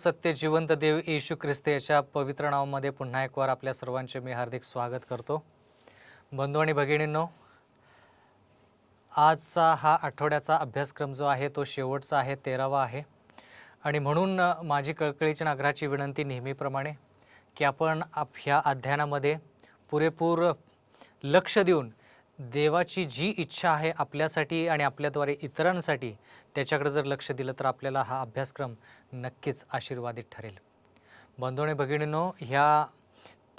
सत्य जिवंत देव येशू ख्रिस्त याच्या पवित्र नावामध्ये पुन्हा एक वार आपल्या सर्वांचे मी हार्दिक स्वागत करतो. बंधू आणि भगिनींनो आजचा हा आठवड्याचा अभ्यासक्रम जो आहे तो शेवटचा आहे तेरावा आहे. आणि म्हणून माझी कळकळीची नागराची विनंती नेहमीप्रमाणे की आपण आप ह्या अध्ययनामध्ये पुरेपूर लक्ष देऊन देवाची जी इच्छा आहे आपल्यासाठी आणि आपल्याद्वारे इतरांसाठी त्याच्याकडे जर लक्ष दिलं तर आपल्याला हा अभ्यासक्रम नक्कीच आशीर्वादित ठरेल. बंधू भगिनीनो ह्या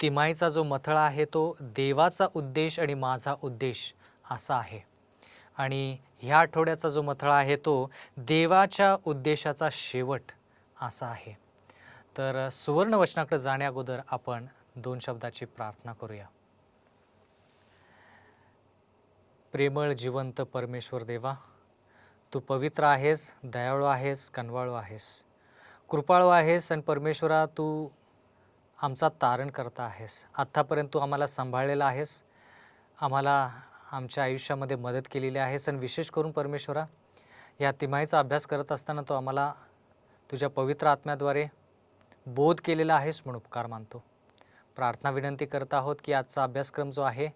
तिमाहीचा जो मथळा आहे तो देवाचा उद्देश आणि माझा उद्देश असा आहे. आणि ह्या आठवड्याचा जो मथळा आहे तो देवाच्या उद्देशाचा शेवट असा आहे. तर सुवर्णवचनाकडे जाण्याअगोदर आपण दोन शब्दाची प्रार्थना करूया. प्रेमळ जिवंत परमेश्वर देवा तू पवित्र आहेस दयाळू आहेस कनवाळू आहेस. कृपाळू आहेस आणि परमेश्वरा तू आमचा तारण करता आहेस. आत्तापर्यंत तू आम्हाला सांभाळलेला आहेस. आम्हाला आमच्या आयुष्यामध्ये मदत केलेली आहेस आणि विशेष करून परमेश्वरा या तिमाहीचा अभ्यास करत असताना तो आम्हाला तुझ्या पवित्र आत्म्याद्वारे बोध केलेला आहेस म्हणून उपकार मानतो. प्रार्थना विनंती करत आहोत की आजचा अभ्यासक्रम जो आहे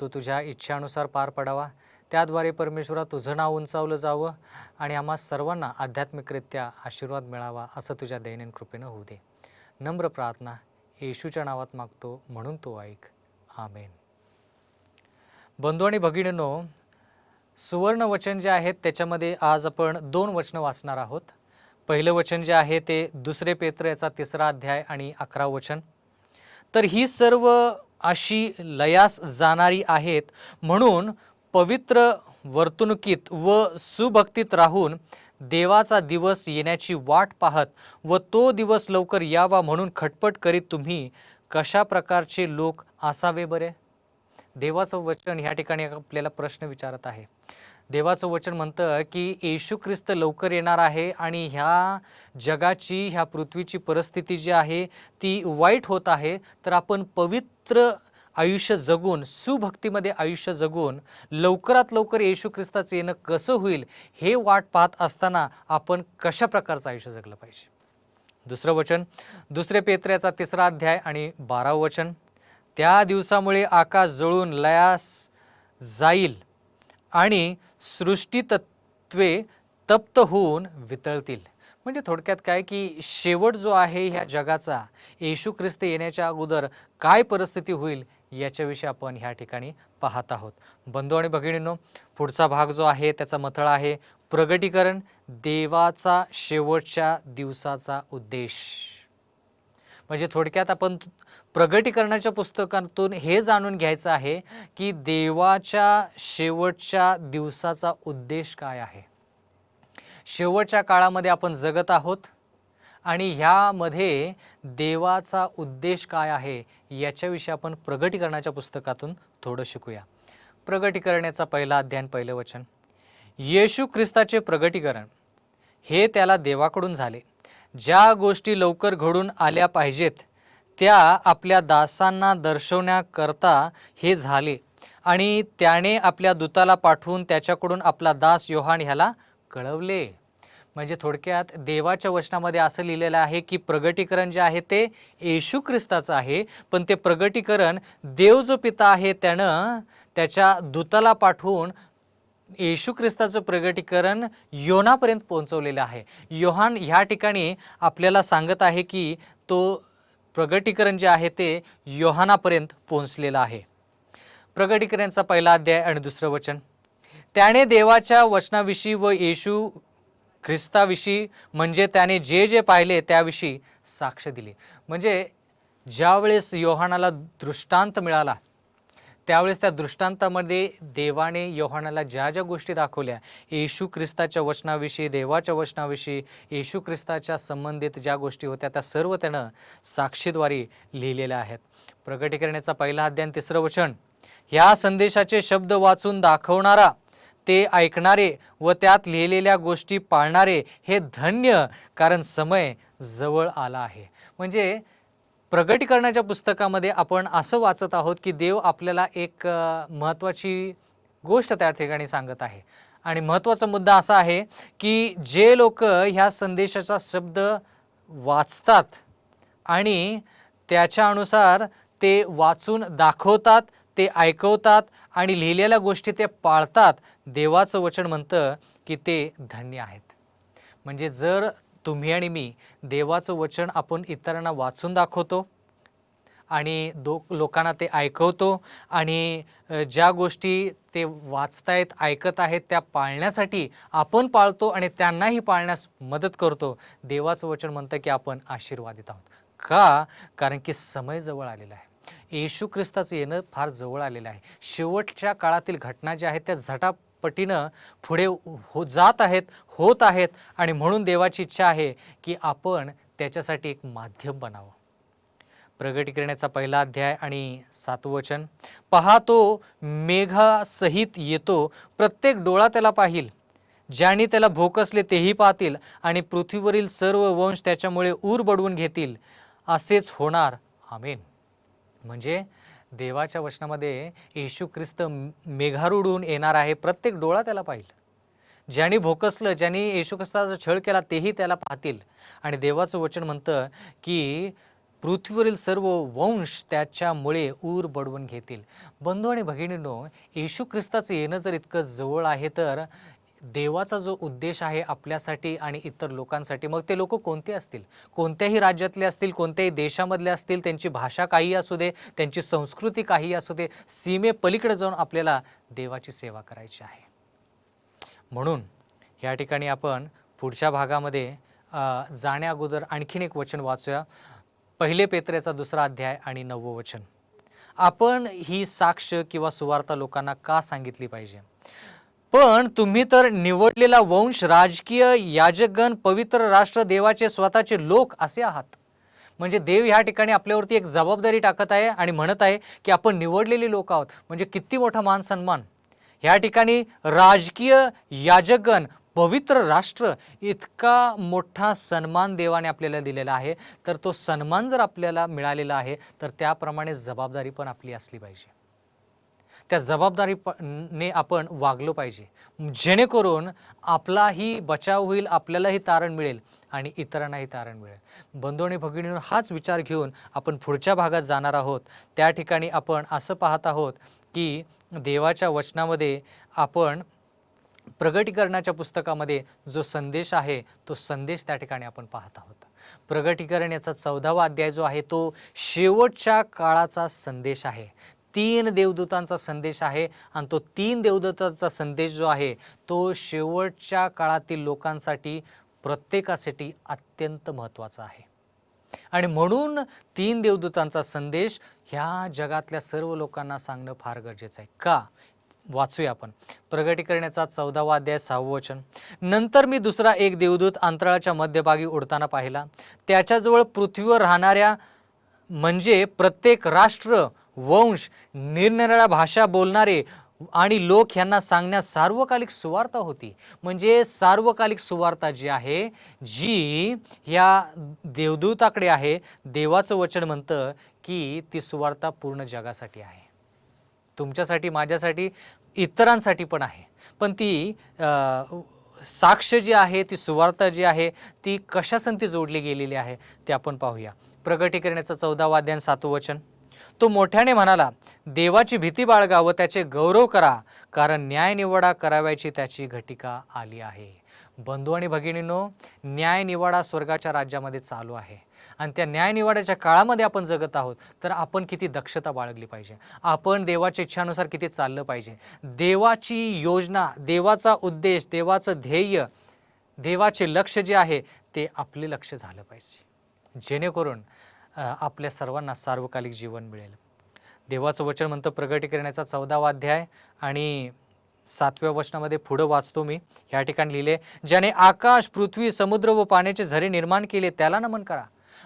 तो तुझ्या इच्छेनुसार पार पडावा. त्याद्वारे परमेश्वरा तुझं नाव उंचावलं जावं आणि आम्हा सर्वांना आध्यात्मिकरित्या आशीर्वाद मिळावा असं तुझ्या दैनंद कृपेनं होऊ दे. नम्र प्रार्थना येशूच्या नावात मागतो म्हणून तो ऐक. आमेन. बंधू आणि भगिनींनो सुवर्ण वचन जे आहेत त्याच्यामध्ये आज आपण दोन वचनं वाचणार आहोत. पहिलं वचन जे आहे ते दुसरे पेत्र याचा तिसरा अध्याय आणि अकरा वचन. तर ही सर्व अशी लयास जाणारी आहेत. म्हणून पवित्र वर्तणुकीत व सुभक्तीत राहून देवाचा दिवस येण्याची वाट पाहत व तो दिवस लवकर यावा म्हणून खटपट करीत तुम्ही कशा प्रकारचे लोक असावे बरे? देवाचं वचन ह्या ठिकाणी आपल्याला प्रश्न विचारत आहे. देवाचं वचन म्हणतं की येशू ख्रिस्त लवकर येणार आहे आणि ह्या जगाची ह्या पृथ्वीची परिस्थिती जी आहे ती वाईट होत आहे. तर आपण पवित्र आयुष्य जगून सुभक्तीमध्ये आयुष्य जगून लवकरात लवकर येशू ख्रिस्ताचं येणं कसं होईल हे वाट पाहत असताना आपण कशा प्रकारचं आयुष्य जगलं पाहिजे? दुसरं वचन दुसरे पेत्र्याचा तिसरा अध्याय आणि बारावं वचन. त्या दिवसामुळे आकाश जळून लयास जाईल आणि सृष्टीतत्वे तप्त होऊन वितळतील. म्हणजे थोडक्यात काय की शेवट जो आहे ह्या जगाचा येशू ख्रिस्त येण्याच्या अगोदर काय परिस्थिती होईल याच्याविषयी आपण ह्या ठिकाणी पाहत आहोत. बंधू आणि भगिनींनो पुढचा भाग जो आहे त्याचा मथळा आहे प्रगटीकरण देवाचा शेवटच्या दिवसाचा उद्देश. म्हणजे थोडक्यात आपण प्रगटीकरणाच्या पुस्तकातून हे जाणून घ्यायचं आहे की देवाच्या शेवटच्या दिवसाचा उद्देश काय आहे. शेवटच्या काळामध्ये आपण जगत आहोत आणि ह्यामध्ये देवाचा उद्देश काय आहे याच्याविषयी आपण प्रगटीकरणाच्या पुस्तकातून थोडं शिकूया. प्रगटीकरणाचा पहिला अध्ययन पहिलं वचन. येशू ख्रिस्ताचे प्रगटीकरण. हे त्याला देवाकडून झाले. ज्या गोष्टी लवकर घडून आल्या पाहिजेत त्या आपल्या दासांना दर्शवण्याकरता हे झाले. आणि त्याने आपल्या दूताला पाठवून त्याच्याकडून आपला दास योहान ह्याला कळवले. म्हणजे थोडक्यात देवाच्या वचनामध्ये असं लिहिलेलं आहे की प्रगटीकरण जे आहे ते येशू ख्रिस्ताचं आहे पण ते प्रगटीकरण देव जो पिता आहे त्यानं त्याच्या दूताला पाठवून येशू ख्रिस्ताचं प्रगटीकरण योनापर्यंत पोहोचवलेलं आहे. योहान ह्या ठिकाणी आपल्याला सांगत आहे की तो प्रगटीकरण जे आहे ते योहानापर्यंत पोहोचलेलं आहे. प्रगटीकरणचा पहिला अध्याय आणि दुसरं वचन. त्याने देवाच्या वचनाविषयी व येशू ख्रिस्ताविषयी म्हणजे त्याने जे जे पाहिले त्याविषयी साक्ष दिली. म्हणजे ज्यावेळेस योहानाला दृष्टांत मिळाला त्यावेळेस त्या दृष्टांतामध्ये देवाने योहानाला ज्या ज्या गोष्टी दाखवल्या येशू ख्रिस्ताच्या वचनाविषयी देवाच्या वचनाविषयी येशू ख्रिस्ताच्या संबंधित ज्या गोष्टी होत्या त्या सर्व त्यानं साक्षीद्वारे लिहिलेल्या आहेत. प्रगटीकरणाचा पहिला अध्ययन तिसरं वचन ह्या संदेशाचे शब्द वाचून दाखवणारा ते ऐकणारे व त्यात लिहिलेल्या गोष्टी पाळणारे हे धन्य कारण समय जवळ आला आहे. म्हणजे प्रगटीकरणाच्या पुस्तकामध्ये आपण असं वाचत आहोत की देव आपल्याला एक महत्त्वाची गोष्ट त्या ठिकाणी सांगत आहे. आणि महत्त्वाचा मुद्दा असा आहे की जे लोक ह्या संदेशाचा शब्द वाचतात आणि त्याच्या अनुसार ते वाचून दाखवतात ते ऐकवतात आणि लिहिलेल्या गोष्टी ते पाळतात देवाचं वचन म्हणतं की ते धन्य आहेत. म्हणजे जर तुम्ही आणि मी देवाचं वचन आपण इतरांना वाचून दाखवतो आणि दो लोकांना ते ऐकवतो आणि ज्या गोष्टी ते वाचतायत ऐकत आहेत त्या पाळण्यासाठी आपण पाळतो आणि त्यांनाही पाळण्यास मदत करतो. देवाचं वचन म्हणतं की आपण आशीर्वादित आहोत. का? कारण की समय जवळ आलेला आहे. येशू ख्रिस्ताचं येणं फार जवळ आलेलं आहे. शेवटच्या काळातील घटना ज्या आहेत त्या पटीनं पुढे हो जात आहेत होत आहेत आणि म्हणून देवाची इच्छा आहे की आपण त्याच्यासाठी एक माध्यम बनावं. प्रगटीकरणाचा पहिला अध्याय आणि सातवं वचन. पहा तो मेघासहित येतो प्रत्येक डोळा त्याला पाहिल. ज्याने त्याला भोकसले तेही पाहतील आणि पृथ्वीवरील सर्व वंश त्याच्यामुळे ऊर बडवून घेतील. असेच होणार. आमेन. म्हणजे देवाच्या वचनामध्ये येशू ख्रिस्त मेघारुडून येणार आहे. प्रत्येक डोळा त्याला पाहिल. ज्यांनी भोकसलं ज्यांनी येशू ख्रिस्ताचा छळ केला तेही त्याला पाहतील. आणि देवाचं वचन म्हणतं की पृथ्वीवरील सर्व वंश त्याच्यामुळे ऊर बडवून घेतील. बंधू आणि भगिनींनो येशू ख्रिस्ताचं येणं जर इतकं जवळ आहे तर देवाचा जो उद्देश आहे आपल्यासाठी आणि इतर लोकांसाठी मग ते लोक कोणते असतील? कोणत्याही राज्यातले असतील कोणत्याही देशामधले असतील त्यांची भाषा काही असू दे त्यांची संस्कृती काही असू दे सीमे पलीकडे जाऊन आपल्याला देवाची सेवा करायची आहे. म्हणून या ठिकाणी आपण पुढच्या भागामध्ये जाण्याअगोदर जाण्या अगोदर आणखीन एक वचन वाचूया. पहिले पेत्र्याचा दुसरा अध्याय आणि नववं वचन. आपण ही साक्ष किंवा सुवार्ता लोकांना का सांगितली पाहिजे? पण तुम्ही तर निवडलेला वंश राजकीय याजगण पवित्र राष्ट्र देवाचे स्वतःचे लोक असे आहात. म्हणजे देव ह्या ठिकाणी आपल्यावरती एक जबाबदारी टाकत आहे आणि म्हणत आहे की आपण निवडलेले लोक आहोत. म्हणजे किती मोठा मान सन्मान. ह्या ठिकाणी राजकीय याजगण पवित्र राष्ट्र इतका मोठा सन्मान देवाने आपल्याला दिलेला आहे. तर तो सन्मान जर आपल्याला मिळालेला आहे तर त्याप्रमाणे जबाबदारी पण आपली असली पाहिजे. त्या जबाबदारी प ने आपण वागलो पाहिजे. जेणेकरून आपलाही बचाव होईल आपल्यालाही तारण मिळेल आणि इतरांनाही तारण मिळेल. बंधूने भगिनीवर हाच विचार घेऊन आपण पुढच्या भागात जाणार आहोत. त्या ठिकाणी आपण असं पाहत आहोत की देवाच्या वचनामध्ये आपण प्रगटीकरणाच्या पुस्तकामध्ये जो संदेश आहे तो संदेश त्या ठिकाणी आपण पाहत आहोत. प्रगटीकरण याचा चौदावा अध्याय जो आहे तो शेवटच्या काळाचा संदेश आहे. तीन देवदूतांचा संदेश आहे आणि तो तीन देवदूतांचा संदेश जो आहे तो शेवटच्या काळातील लोकांसाठी प्रत्येकासाठी अत्यंत महत्त्वाचा आहे. आणि म्हणून तीन देवदूतांचा संदेश ह्या जगातल्या सर्व लोकांना सांगणं फार गरजेचं आहे. का? वाचूया आपण. प्रगटीकरणाचा चौदावा अध्याय सहावं वचन. नंतर मी दुसरा एक देवदूत अंतराळाच्या मध्यभागी उडताना पाहिला. त्याच्याजवळ पृथ्वीवर राहणाऱ्या म्हणजे प्रत्येक राष्ट्र वंश निरनिराळ्या भाषा बोलणारे आणि लोक ह्यांना सांगण्यास सार्वकालिक सुवार्ता होती. म्हणजे सार्वकालिक सुवार्ता जी आहे जी ह्या देवदूताकडे आहे देवाचं वचन म्हणतं की ती सुवार्ता पूर्ण जगासाठी आहे. तुमच्यासाठी माझ्यासाठी इतरांसाठी पण आहे. पण ती अ, साक्ष जी आहे ती सुवार्ता जी आहे ती कशासंती जोडली गेलेली आहे ते आपण पाहूया. प्रगटीकरणाचं चौदा वाद्यान सातवं वचन. तो मोठ्याने म्हणाला देवाची भीती बाळगा व त्याचे गौरव करा कारण न्याय निवडा करावयाची त्याची घटिका आली आहे. बंधू आणि भगिनींनो न्यायनिवाडा स्वर्गाच्या राज्यामध्ये चालू आहे. आणि त्या न्यायनिवाड्याच्या काळामध्ये आपण जगत आहोत तर आपण किती दक्षता बाळगली पाहिजे. आपण देवाच्या इच्छानुसार किती चाललं पाहिजे. देवाची योजना देवाचा उद्देश देवाचं ध्येय देवाचे लक्ष जे आहे ते आपले लक्ष झालं पाहिजे. जेणेकरून आपल्या सर्वांना सार्वकालिक जीवन मिळेल. देवाचं वचन म्हणतं प्रगटीकरणाचा चौदावा अध्याय आणि सातव्या वचनामध्ये पुढं वाचतो मी. ह्या ठिकाणी लिहिले ज्याने आकाश पृथ्वी समुद्र व पाण्याचे झरे निर्माण केले त्याला नमन करा.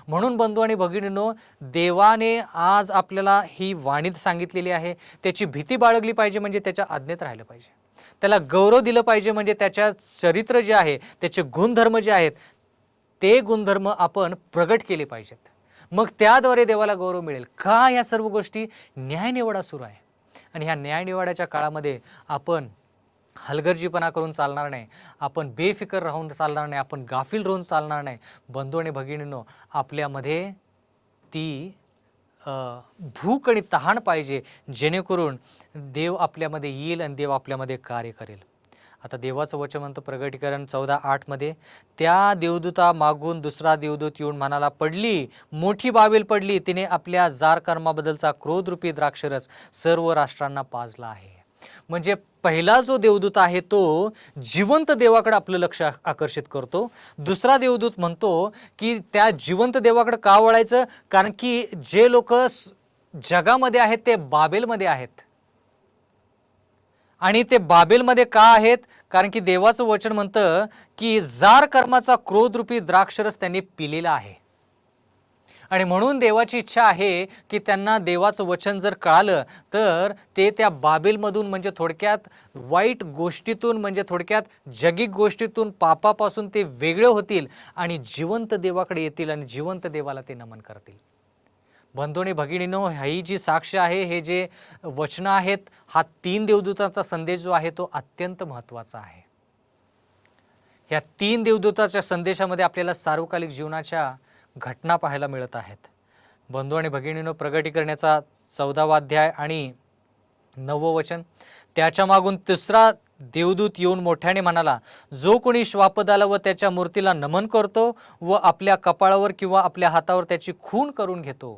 म्हणून बंधू आणि भगिनीनो देवाने आज आपल्याला ही वाणीत सांगितलेली आहे. त्याची भीती बाळगली पाहिजे म्हणजे त्याच्या आज्ञेत राहिलं पाहिजे. त्याला गौरव दिलं पाहिजे म्हणजे त्याच्या चरित्र जे आहे त्याचे गुणधर्म जे आहेत ते गुणधर्म आपण प्रगट केले पाहिजेत. मग त्याद्वारे देवाला गौरव मिळेल. का या सर्व गोष्टी न्यायनिवाडा सुरू आहे? आणि ह्या न्यायनिवाड्याच्या काळामध्ये आपण हलगर्जीपणा करून चालणार नाही आपण बेफिकर राहून चालणार नाही आपण गाफील राहून चालणार नाही. बंधू आणि भगिनींनो आपल्यामध्ये ती भूक आणि तहान पाहिजे जेणेकरून देव आपल्यामध्ये येईल आणि देव आपल्यामध्ये कार्य करेल. आता देवाचं वचन म्हणतो प्रगटीकरण चौदा आठमध्ये त्या देवदूता मागून दुसरा देवदूत येऊन म्हणाला पडली मोठी बाबेल पडली तिने आपल्या जार कर्माबद्दलचा क्रोधरूपी द्राक्षरस सर्व राष्ट्रांना पाजला आहे. म्हणजे पहिला जो देवदूत आहे तो जिवंत देवाकडे आपलं लक्ष आकर्षित करतो. दुसरा देवदूत म्हणतो की त्या जिवंत देवाकडे का वळायचं? कारण की जे लोक जगामध्ये आहेत ते बाबेलमध्ये आहेत. आणि ते बाबेलमध्ये का आहेत? कारण की देवाचं वचन म्हणतं की जार कर्माचा क्रोधरूपी द्राक्षरस त्यांनी पिलेला आहे. आणि म्हणून देवाची इच्छा आहे की त्यांना देवाचं वचन जर कळालं तर ते त्या बाबेलमधून म्हणजे थोडक्यात वाईट गोष्टीतून म्हणजे थोडक्यात जगिक गोष्टीतून पापापासून ते वेगळे होतील आणि जिवंत देवाकडे येतील आणि जिवंत देवाला ते नमन करतील. बंधूने भगिनीनो ही जी साक्ष आहे हे जे वचनं आहेत हा तीन देवदूतांचा संदेश जो आहे तो अत्यंत महत्त्वाचा आहे. ह्या तीन देवदूताच्या संदेशामध्ये आपल्याला सार्वकालिक जीवनाच्या घटना पाहायला मिळत आहेत. बंधू आणि भगिनीनो प्रगटी करण्याचा चौदावा अध्याय आणि नववं वचन. त्याच्या मागून तिसरा देवदूत येऊन मोठ्याने म्हणाला जो कोणी श्वापदाला व त्याच्या मूर्तीला नमन करतो व आपल्या कपाळावर किंवा आपल्या हातावर त्याची खून करून घेतो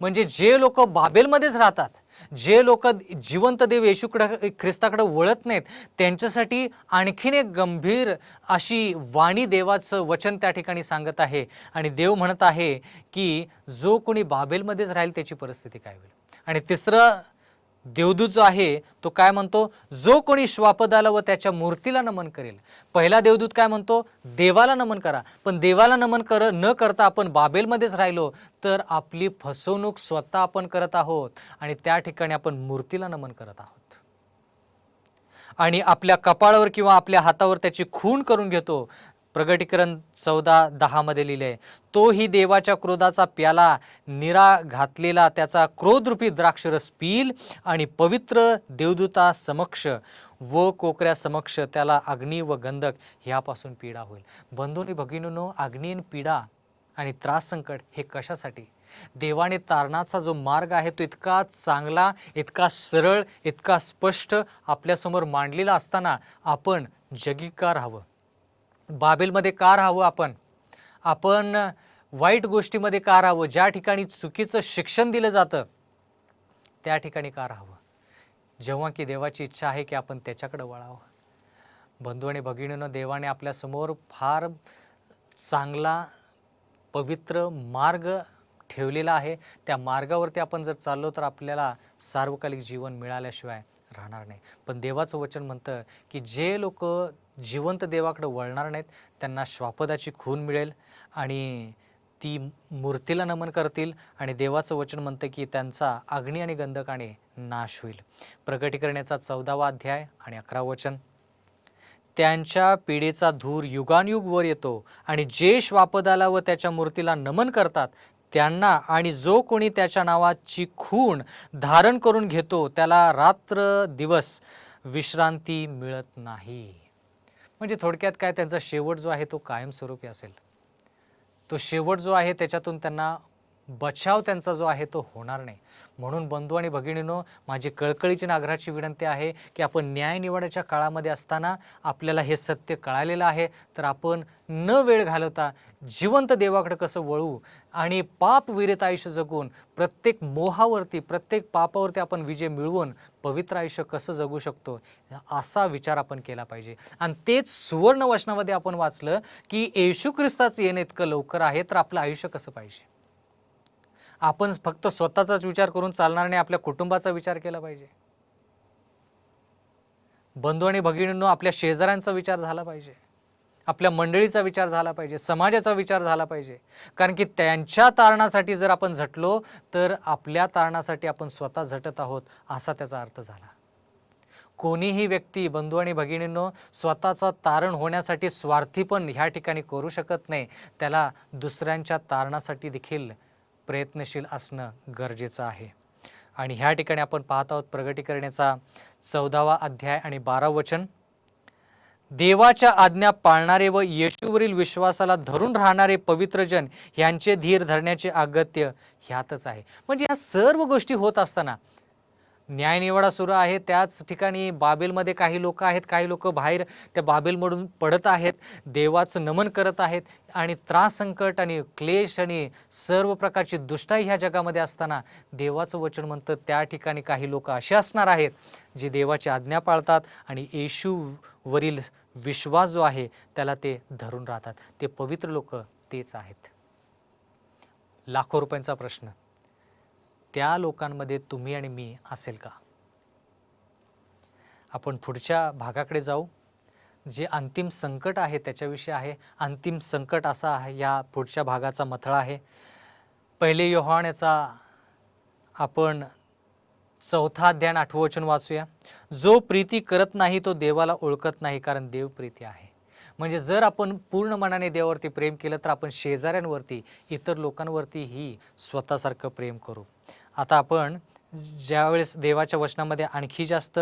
म्हणजे जे लोक बाबेलमध्येच राहतात जे लोक जिवंत देव येशूकडे ख्रिस्ताकडे वळत नाहीत त्यांच्यासाठी आणखीन एक गंभीर अशी वाणी देवाचं वचन त्या ठिकाणी सांगत आहे. आणि देव म्हणत आहे की जो कोणी बाबेलमध्येच राहील त्याची परिस्थिती काय होईल? आणि तिसरं देवदूत जो आहे तो काय म्हणतो? जो कोणी श्वापदाला व त्याच्या मूर्तीला नमन करेल पहिला देवदूत काय म्हणतो? देवाला नमन करा. पण देवाला नमन कर न करता आपण बाबेलमध्येच राहिलो तर आपली फसवणूक स्वतः आपण करत आहोत आणि त्या ठिकाणी आपण मूर्तीला नमन करत आहोत. आणि आपल्या कपाळावर किंवा आपल्या हातावर त्याची खून करून घेतो प्रगटीकरण चौदा दहामध्ये लिहिले आहे. तोही देवाच्या क्रोधाचा प्याला निरा घातलेला त्याचा क्रोधरूपी द्राक्षरस पिल आणि पवित्र देवदूता समक्ष व कोकऱ्या समक्ष त्याला अग्नी व गंधक ह्यापासून पीडा होईल. बंधूनी भगिनीनो अग्नी पीडा आणि त्रास संकट हे कशासाठी? देवाने तारणाचा जो मार्ग आहे तो इतका चांगला इतका सरळ इतका स्पष्ट आपल्यासमोर मांडलेला असताना आपण जगी का राहावं बाबेलमध्ये का राहावं आपण? आपण वाईट गोष्टीमध्ये का राहावं? ज्या ठिकाणी चुकीचं शिक्षण दिलं जातं त्या ठिकाणी का राहावं? जेव्हा की देवाची इच्छा आहे की आपण त्याच्याकडे वळावं. बंधू आणि भगिनीनं देवाने आपल्यासमोर फार चांगला पवित्र मार्ग ठेवलेला आहे. त्या मार्गावरती आपण जर चाललो तर आपल्याला सार्वकालिक जीवन मिळाल्याशिवाय राहणार नाही. पण देवाचं वचन म्हणतं की जे लोक जिवंत देवाकडे वळणार नाहीत. त्यांना श्वापदाची खून मिळेल आणि ती मूर्तीला नमन करतील आणि देवाचं वचन म्हणतं की त्यांचा अग्नी आणि गंधकाने नाश होईल. प्रगटीकरणाचा चौदावा अध्याय आणि अकरा वचन. त्यांच्या पिढीचा धूर युगानयुग वर येतो आणि जे श्वापदाला व त्याच्या मूर्तीला नमन करतात त्यांना आणि जो कोणी त्याच्या नावाची खूण धारण करून घेतो त्याला रात्र दिवस विश्रांती मिळत नाही. म्हणजे थोडक्यात काय त्यांचा शेवट जो आहे तो कायमस्वरूपी असेल. तो शेवट जो आहे त्याच्यातून त्यांना बचाव त्यांचा जो आहे तो होणार नाही. म्हणून बंधू आणि भगिनीनो माझी कळकळीची नागराची विनंती आहे की आपण न्याय निवडाच्या काळामध्ये असताना आपल्याला हे सत्य कळालेलं आहे. तर आपण न वेळ घालवता जिवंत देवाकडे कसं वळू आणि पाप विरित आयुष्य जगून प्रत्येक मोहावरती प्रत्येक पापावरती आपण विजय मिळवून पवित्र आयुष्य कसं जगू शकतो असा विचार आपण केला पाहिजे. आणि तेच सुवर्ण वचनामध्ये आपण वाचलं की येशू ख्रिस्ताचं येणं इतकं लवकर आहे तर आपलं आयुष्य कसं पाहिजे? आपण फक्त स्वतःचाच विचार करून चालणार नाही आपल्या कुटुंबाचा विचार केला पाहिजे. बंधू आणि भगिनींनो आपल्या शेजाऱ्यांचा विचार झाला पाहिजे. आपल्या मंडळीचा विचार झाला पाहिजे. समाजाचा विचार झाला पाहिजे. कारण की त्यांच्या तारणासाठी जर आपण झटलो तर आपल्या तारणासाठी आपण स्वतः झटत आहोत असा त्याचा अर्थ झाला. कोणीही व्यक्ती बंधू आणि भगिनींनो स्वतःचा तारण होण्यासाठी स्वार्थी पण ह्या ठिकाणी करू शकत नाही. त्याला दुसऱ्यांच्या तारणासाठी देखील प्रयत्नशील असणं गरजेचं आहे. आणि ह्या ठिकाणी आपण पाहत आहोत प्रगटी करण्याचा चौदावा अध्याय आणि बारा वचन. देवाच्या आज्ञा पाळणारे व येशूवरील विश्वासाला धरून राहणारे पवित्र जन यांचे धीर धरण्याचे अगत्य ह्यातच आहे. म्हणजे या सर्व गोष्टी होत असताना न्यायनिवाडा सुरू आहे. त्याच ठिकाणी बाबेलमध्ये काही लोक आहेत. काही लोक बाहेर त्या बाबेलमधून पडत आहेत. देवाचं नमन करत आहेत आणि त्रास संकट आणि क्लेश आणि सर्व प्रकारची दुष्टाई ह्या जगामध्ये असताना देवाचं वचन म्हणतं त्या ठिकाणी काही लोक असे असणार आहेत जे देवाची आज्ञा पाळतात आणि येशूवरील विश्वास जो आहे त्याला ते धरून राहतात. ते पवित्र लोक तेच आहेत. लाखो रुपयांचा प्रश्न. त्या लोकांमध्ये तुम्ही आणि मी असेल का? आपण पुढच्या भागाकडे जाऊ. जे अंतिम संकट आहे त्याच्याविषयी आहे. अंतिम संकट असा आहे या पुढच्या भागाचा मथळा आहे. पहिले योहान याचा आपण चौथा ध्यान आठवं वचन वाचूया. जो प्रीती करत नाही तो देवाला ओळखत नाही कारण देव प्रीती आहे. म्हणजे जर आपण पूर्ण मनाने देवावरती प्रेम केलं तर आपण शेजाऱ्यांवरती इतर लोकांवरतीही स्वतःसारखं प्रेम करू. आता आपण ज्यावेळेस देवाच्या वचनामध्ये आणखी जास्त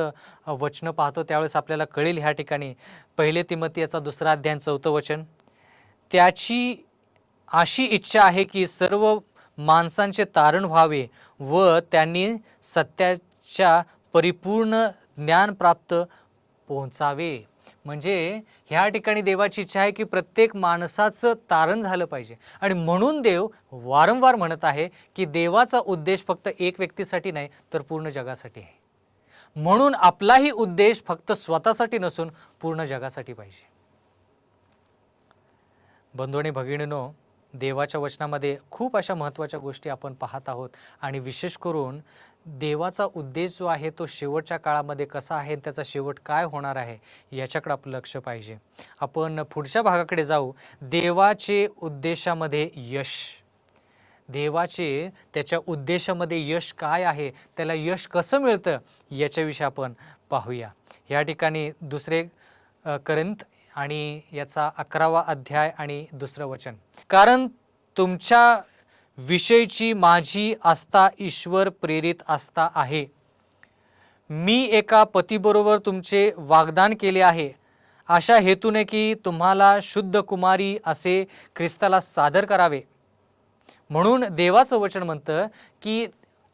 वचनं पाहतो त्यावेळेस आपल्याला कळेल ह्या ठिकाणी पहिले तिमती याचा दुसरा अध्याय चौथं वचन. त्याची अशी इच्छा आहे की सर्व माणसांचे तारण व्हावे व त्यांनी सत्याच्या परिपूर्ण ज्ञान प्राप्त पोहोचावे. म्हणजे ह्या ठिकाणी देवाची इच्छा आहे की प्रत्येक माणसाचं तारण झालं पाहिजे. आणि म्हणून देव वारंवार म्हणत आहे की देवाचा उद्देश फक्त एक व्यक्तीसाठी नाही तर पूर्ण जगासाठी आहे. म्हणून आपलाही उद्देश फक्त स्वतःसाठी नसून पूर्ण जगासाठी पाहिजे. बंधू आणि भगिनीनो देवाच्या वचनामध्ये खूप अशा महत्त्वाच्या गोष्टी आपण पाहत आहोत. आणि विशेष करून देवाचा उद्देश जो आहे तो शेवटच्या काळामध्ये कसा आहे त्याचा शेवट काय होणार आहे याच्याकडे आपलं लक्ष पाहिजे. आपण पुढच्या भागाकडे जाऊ. देवाचे उद्देशामध्ये यश. देवाचे त्याच्या उद्देशामध्ये यश काय आहे त्याला यश कसं मिळतं याच्याविषयी आपण पाहूया. या ठिकाणी दुसरे अ, करंत आणि याचा अकरावा अध्याय आणि दुसरं वचन. कारण तुमच्या विषयीची माझी आस्था ईश्वर प्रेरित आस्था आहे. मी एका पतीबरोबर तुमचे वागदान केले आहे. अशा हेतूने की तुम्हाला शुद्ध कुमारी असे ख्रिस्ताला सादर करावे. म्हणून देवाचं वचन म्हणतं की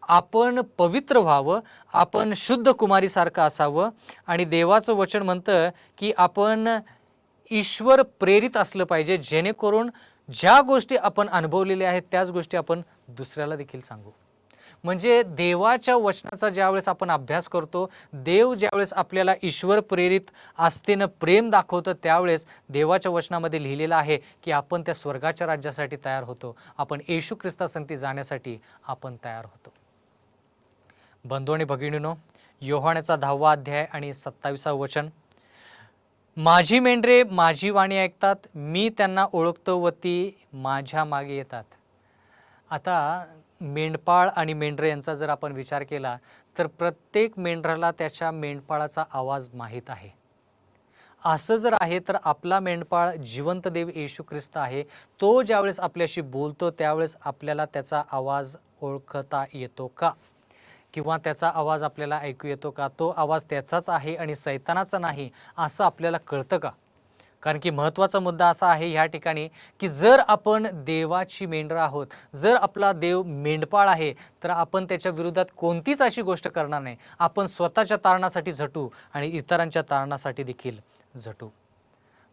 आपण पवित्र व्हावं आपण शुद्ध कुमारीसारखं असावं आणि देवाचं वचन म्हणतं की आपण ईश्वर प्रेरित असलं पाहिजे जेणेकरून ज्या गोष्टी आपण अनुभवलेल्या आहेत त्याच गोष्टी आपण दुसऱ्याला देखील सांगू. म्हणजे देवाच्या वचनाचा ज्यावेळेस आपण अभ्यास करतो देव ज्यावेळेस आपल्याला ईश्वर प्रेरित आस्थेनं प्रेम दाखवतं त्यावेळेस देवाच्या वचनामध्ये लिहिलेलं आहे की आपण त्या स्वर्गाच्या राज्यासाठी तयार होतो. आपण येशू ख्रिस्तासंगती जाण्यासाठी आपण तयार होतो. बंधू आणि भगिनीनो योहाण्याचा दहावा अध्याय आणि सत्तावीसावं वचन माझी मेंढरे माझी वाणी ऐकतात मी त्यांना ओळखतो व ती माझ्या मागे येतात. आता मेंढपाळ आणि मेंढरे यांचा जर आपण विचार केला तर प्रत्येक मेंढराला त्याच्या मेंढपाळाचा आवाज माहीत आहे. असं जर आहे तर आपला मेंढपाळ जिवंत देव येशू ख्रिस्त आहे. तो ज्यावेळेस आपल्याशी बोलतो त्यावेळेस आपल्याला त्याचा आवाज ओळखता येतो का? किंवा त्याचा आवाज आपल्याला ऐकू येतो का? तो आवाज त्याचाच आहे आणि सैतानाचा नाही असं आपल्याला कळतं का? कारण की महत्त्वाचा मुद्दा असा आहे ह्या ठिकाणी की जर आपण देवाची मेंढरं आहोत जर आपला देव मेंढपाळ आहे तर आपण त्याच्या विरोधात कोणतीच अशी गोष्ट करणार नाही. आपण स्वतःच्या तारणासाठी झटू आणि इतरांच्या तारणासाठी देखील झटू.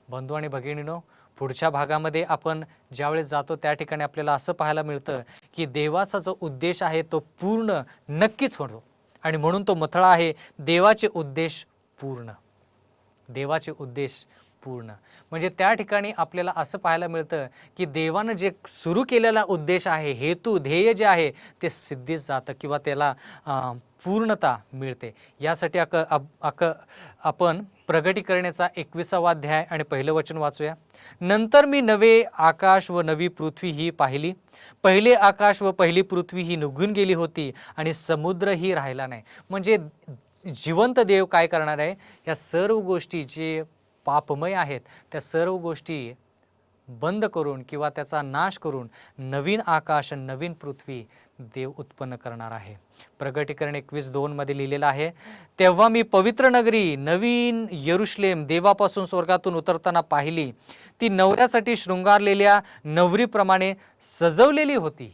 बंधू आणि भगिनीनो पुढच्या भागामध्ये आपण ज्यावेळेस जातो त्या ठिकाणी आपल्याला असं पाहायला मिळतं की देवाचा जो उद्देश आहे तो पूर्ण नक्कीच होतो. आणि म्हणून तो मथळा आहे देवाचे उद्देश पूर्ण. देवाचे उद्देश पूर्ण. म्हणजे त्या ठिकाणी आपल्याला असं पाहायला मिळतं की देवानं जे सुरू केलेला उद्देश आहे हेतू ध्येय जे आहे ते सिद्धीच जातं किंवा त्याला पूर्णता मिळते. यासाठी अक अक आपण प्रगटीकरणाचा एकविसावा अध्याय आणि पहिलं वचन वाचूया. नंतर मी नवे आकाश व नवी पृथ्वी ही पाहिली. पहिले आकाश व पहिली पृथ्वी ही निघून गेली होती आणि समुद्रही राहिला नाही. म्हणजे जिवंत देव काय करणार आहे? या सर्व गोष्टी जे पापमय आहेत त्या सर्व गोष्टी बंद करून किंवा त्याचा नाश करून नवीन आकाश नवीन पृथ्वी देव उत्पन्न करणार आहे. प्रगटीकरण एकवीस दोनमध्ये लिहिलेलं आहे तेव्हा मी पवित्र नगरी नवीन यरुश्लेम देवापासून स्वर्गातून उतरताना पाहिली. ती नवऱ्यासाठी शृंगारलेल्या नवरीप्रमाणे सजवलेली होती.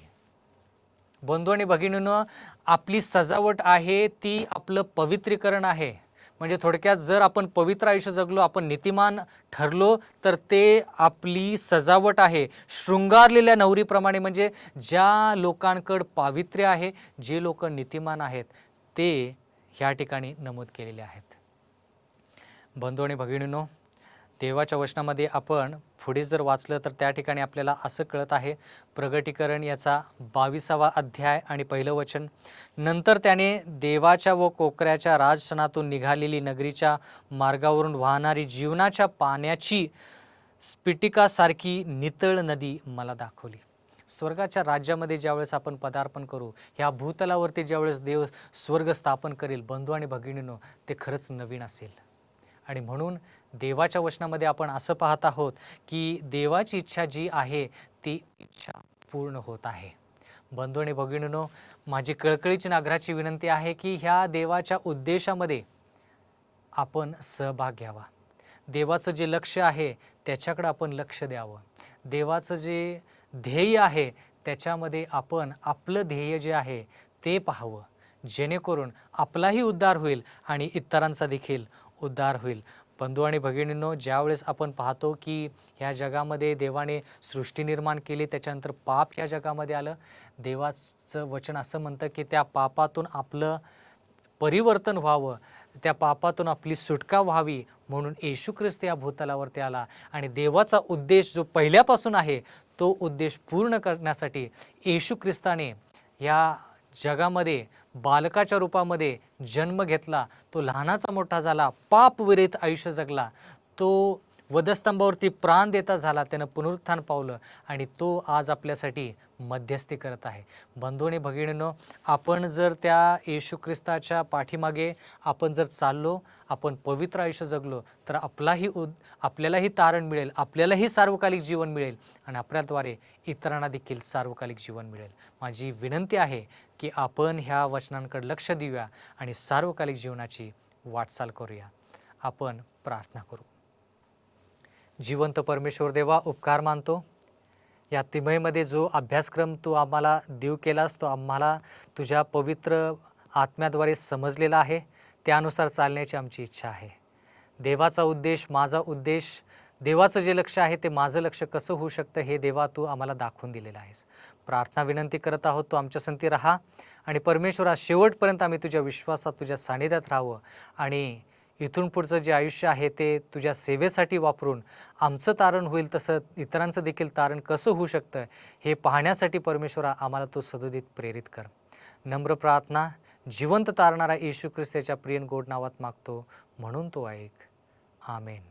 बंधू आणि भगिनीनं आपली सजावट आहे ती आपलं पवित्रीकरण आहे. म्हणजे थोडक्यात जर आपण पवित्र आयुष्य जगलो आपण नीतिमान ठरलो तर ते आपली सजावट आहे. शृंगारलेल्या नवरीप्रमाणे म्हणजे ज्या लोकांकडं पावित्र्य आहे जे लोक नीतिमान आहेत ते ह्या ठिकाणी नमूद केलेले आहेत. बंधू आणि भगिनीनो देवाच्या वचनामध्ये आपण पुढे जर वाचलं तर त्या ठिकाणी आपल्याला असं कळत आहे प्रगटीकरण याचा बावीसावा अध्याय आणि पहिलं वचन. नंतर त्याने देवाच्या व कोकऱ्याच्या राजसनातून निघालेली नगरीच्या मार्गावरून वाहणारी जीवनाच्या पाण्याची स्फिटिकासारखी नितळ नदी मला दाखवली. स्वर्गाच्या राज्यामध्ये ज्यावेळेस आपण पदार्पण करू ह्या भूतलावरती ज्यावेळेस देव स्वर्ग स्थापन करेल बंधू आणि भगिनीनो ते खरंच नवीन असेल. आणि म्हणून देवाच्या वचनामध्ये आपण असं पाहत आहोत की देवाची इच्छा जी आहे ती इच्छा पूर्ण होत आहे. बंधू आणि भगिनीनो माझी कळकळीची नागराची विनंती आहे की ह्या देवाच्या उद्देशामध्ये आपण सहभाग घ्यावा. देवाचं जे लक्ष आहे त्याच्याकडं आपण लक्ष द्यावं. देवाचं जे ध्येय आहे त्याच्यामध्ये आपण आपलं ध्येय जे आहे ते पाहावं. जेणेकरून आपलाही उद्धार होईल आणि इतरांचा देखील उद्धार होईल. बंधू आणि भगिनींनो ज्यावेळेस आपण पाहतो की ह्या जगामध्ये देवाने सृष्टी निर्माण केली त्याच्यानंतर पाप ह्या जगामध्ये आलं देवाचं वचन असं म्हणतं की त्या पापातून आपलं परिवर्तन व्हावं त्या पापातून आपली सुटका व्हावी म्हणून येशू ख्रिस्त या भूतलावरती आला. आणि देवाचा उद्देश जो पहिल्यापासून आहे तो उद्देश पूर्ण करण्यासाठी येशू ख्रिस्ताने या जगामध्ये बालकाच्या रूपामध्ये जन्म घेतला तो लहानाचा मोठा झाला पापविरहित आयुष्य जगला तो वधस्तंभावरती प्राण देता झाला त्यानं पुनरुत्थान पावलं आणि तो आज आपल्यासाठी मध्यस्थी करत आहे. बंधू आणि आपण जर त्या येशू ख्रिस्ताच्या पाठीमागे आपण जर चाललो आपण पवित्र आयुष्य जगलो तर आपलाही उद आपल्यालाही तारण मिळेल आपल्यालाही सार्वकालिक जीवन मिळेल आणि आपल्याद्वारे इतरांना देखील सार्वकालिक जीवन मिळेल. माझी विनंती आहे की आपण ह्या वचनांकडे लक्ष देऊया आणि सार्वकालिक जीवनाची वाटचाल करूया. आपण प्रार्थना करू. जिवंत परमेश्वर देवा उपकार मानतो. या तिमयमध्ये जो अभ्यासक्रम तू आम्हाला देऊ केलास तो आम्हाला तुझ्या पवित्र आत्म्याद्वारे समजलेला आहे. त्यानुसार चालण्याची आमची इच्छा आहे. देवाचा उद्देश माझा उद्देश देवाचं जे लक्ष आहे ते माझं लक्ष कसं होऊ शकतं हे देवा तू आम्हाला दाखवून दिलेलं आहेस. प्रार्थना विनंती करत आहोत तू आमच्या संती राहा आणि परमेश्वरा शेवटपर्यंत आम्ही तुझ्या विश्वासात तुझ्या सानिध्यात राहावं आणि इथून पुढचं जे आयुष्य आहे ते तुझ्या सेवेसाठी वापरून आमचं तारण होईल तसं इतरांचं देखील तारण कसं होऊ शकतं हे पाहण्यासाठी परमेश्वरा आम्हाला तो सदोदित प्रेरित कर. नम्र प्रार्थना जिवंत तारणारा येशू ख्रिस्ताच्या प्रियन गोड नावात मागतो म्हणून तो ऐक आमेन.